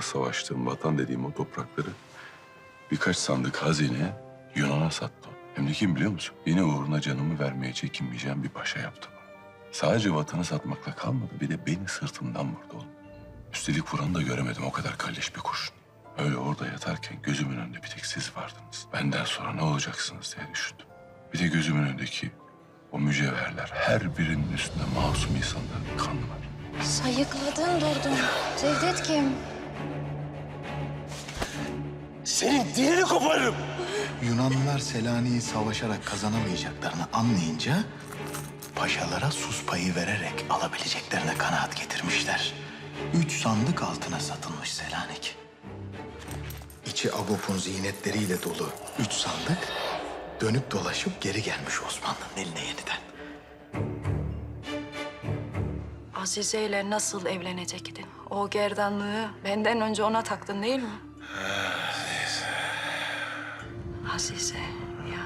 uğruna savaştığım vatan dediğim o toprakları birkaç sandık hazine Yunan'a sattım. Hem de kim biliyor musun? Yine uğruna canımı vermeye çekinmeyeceğim bir paşa yaptı bunu. Sadece vatanı satmakla kalmadı bir de beni sırtımdan vurdu oğlum. Üstelik vuranı da göremedim o kadar kalleş bir kurşun. Öyle orada yatarken gözümün önünde bir tek siz vardınız. Benden sonra ne olacaksınız diye düşündüm. Bir de gözümün önündeki o mücevherler her birinin üstünde masum insanların kanı var. Sayıkladın durdun. Cevdet kim? Senin dilini koparırım. Yunanlılar Selanik'i savaşarak kazanamayacaklarını anlayınca paşalara sus payı vererek alabileceklerine kanaat getirmişler. Üç sandık altına satılmış Selanik. İçi Agop'un ziynetleriyle dolu üç sandık dönüp dolaşıp geri gelmiş Osmanlı'nın eline yeniden. Azize ile nasıl evlenecektin? O gerdanlığı benden önce ona taktın değil mi? Azize ya.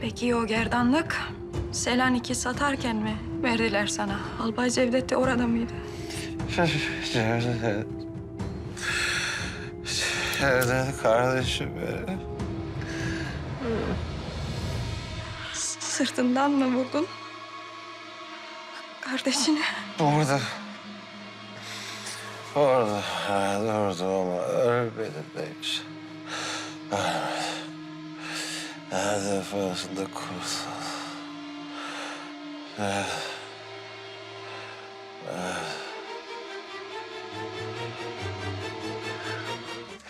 Peki o gerdanlık Selanik'i satarken mi verdiler sana? Albay Cevdet de orada mıydı? Cevdet kardeşim benim. Sırtından mı vurdun? Kardeşini. Orada. Orada. Evet, orada ama ölmedim neymiş. Ölmedim. Her defasında kurtul. Evet.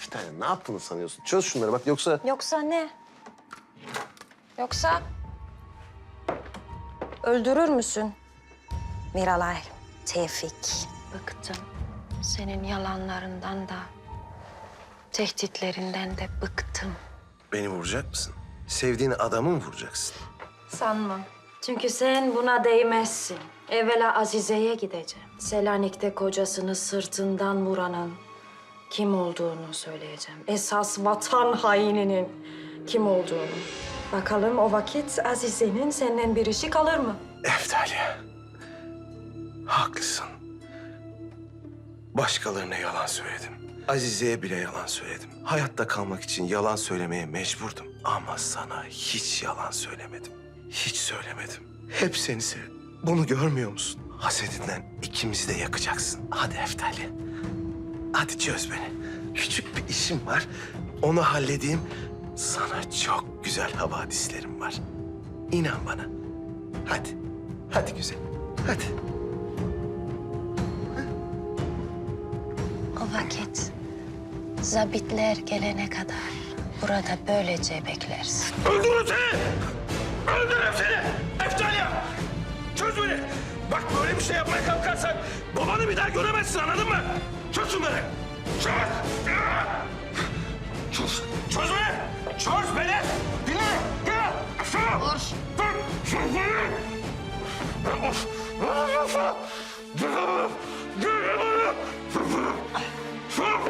Bir tane ne yaptığını sanıyorsun? Çöz şunları bak yoksa... Yoksa ne? Yoksa öldürür müsün? Miralay, Tevfik. Bıktım. Senin yalanlarından da, tehditlerinden de bıktım. Beni vuracak mısın? Sevdiğin adamı mı vuracaksın? Sanma. Çünkü sen buna değmezsin. Evvela Azize'ye gideceğim. Selanik'te kocasını sırtından vuranın kim olduğunu söyleyeceğim. Esas vatan haininin kim olduğunu. Bakalım o vakit Azize'nin senden bir işi kalır mı? Eftalya. Haklısın. Başkalarına yalan söyledim. Azize'ye bile yalan söyledim. Hayatta kalmak için yalan söylemeye mecburdum. Ama sana hiç yalan söylemedim. Hiç söylemedim. Hep seni sevdim. Bunu görmüyor musun? Hasetinden ikimizi de yakacaksın. Hadi Eftalya. Hadi çöz beni. Küçük bir işim var. Onu halledeyim. Sana çok güzel havadislerim var. İnan bana. Hadi. Hadi güzel. Hadi. Vakit zabitler gelene kadar burada böylece beklersin. Öldürürüm seni! Öldürürüm seni! Eftalya! Çöz beni! Bak böyle bir şey yapmaya kalkarsan babanı bir daha göremezsin anladın mı? Çöz şunları! Çöz! Çöz! Çöz beni! Çöz beni! Dinle! Gel! Aşağı! Dur! Çöz beni! Of! Ne yapıyorsun? Dur! Dur!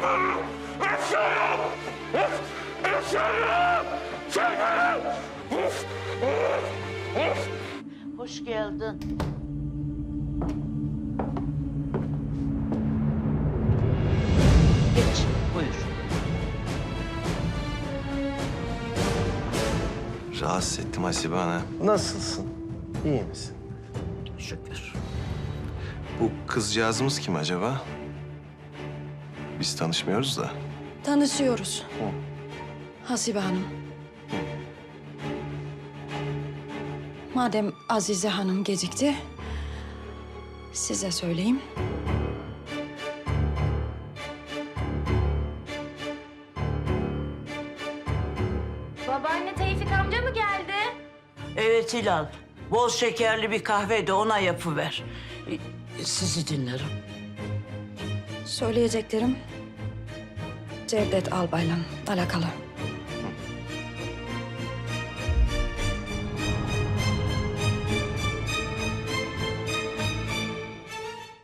Beni! Of! Of! Of! Hoş geldin. Geç, buyur. Rahatsız ettim Hasibe Ana. Nasılsın? İyi misin? Şükür. Bu kızcağızımız kim acaba? Biz tanışmıyoruz da. Tanışıyoruz. Hasibe Hanım. Madem Azize Hanım gecikti, size söyleyeyim. Babaanne Tevfik amca mı geldi? Evet Hilal. Bol şekerli bir kahve de ona yapıver. Sizi dinlerim. Söyleyeceklerim Cevdet Albay'la alakalı.